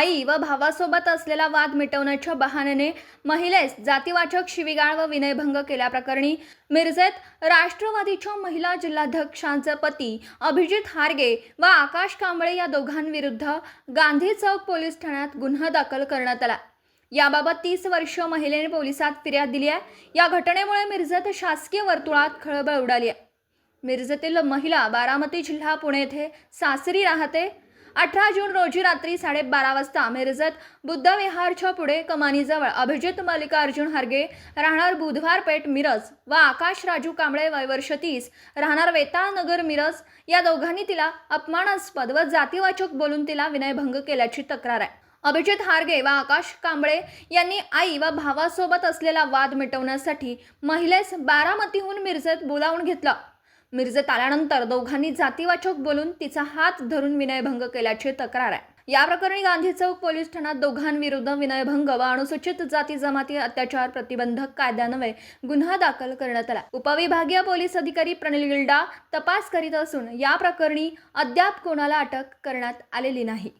आई व भावासोबत असलेला वाद मिटवण्याच्या बहाण्याने महिलेस जातीवाचक शिवीगाळ व विनयभंग केल्याप्रकरणी मिरजेत राष्ट्रवादीच्या महिला जिल्हाध्यक्षांचे पती अभिजित हारगे व आकाश कांबळे या दोघांविरुद्ध गांधी चौक पोलीस ठाण्यात गुन्हा दाखल करण्यात आला. याबाबत तीस वर्ष महिलेने पोलिसात फिर्याद दिली आहे. या घटनेमुळे मिरजेत शासकीय वर्तुळात खळबळ उडाली आहे. मिरजेतील महिला बारामती जिल्हा पुणे येथे सासरी राहते. अठरा जून रोजी रात्री साडेबारा वाजता मिरजत बुद्ध विहारच्या पुढे कमानीजवळ अभिजित मल्लिकार्जुन हरगे राहणार बुधवार पेठ मिरज व आकाश राजू कांबळे वयवर्ष तीस राहणार वेतानगर मिरज. या दोघांनी तिला अपमानास्पद व जातीवाचक बोलून तिला विनयभंग केल्याची तक्रार आहे. अभिजित हारगे व आकाश कांबळे यांनी आई व भावासोबत असलेला वाद मिटवण्यासाठी महिलेस बारामतीहून मिरजेत बोलावून घेतलं. मिरजेत आल्यानंतर दोघांनी जातीवाचक बोलून तिचा हात धरून विनयभंग केल्याची तक्रार आहे. या प्रकरणी गांधी चौक पोलीस ठाण्यात दोघांविरुद्ध विनयभंग व अनुसूचित जाती जमाती अत्याचार प्रतिबंधक कायद्यान्वये गुन्हा दाखल करण्यात आला. उपविभागीय पोलीस अधिकारी प्रणिल गिल्डा तपास करीत असून या प्रकरणी अद्याप कोणाला अटक करण्यात आलेली नाही.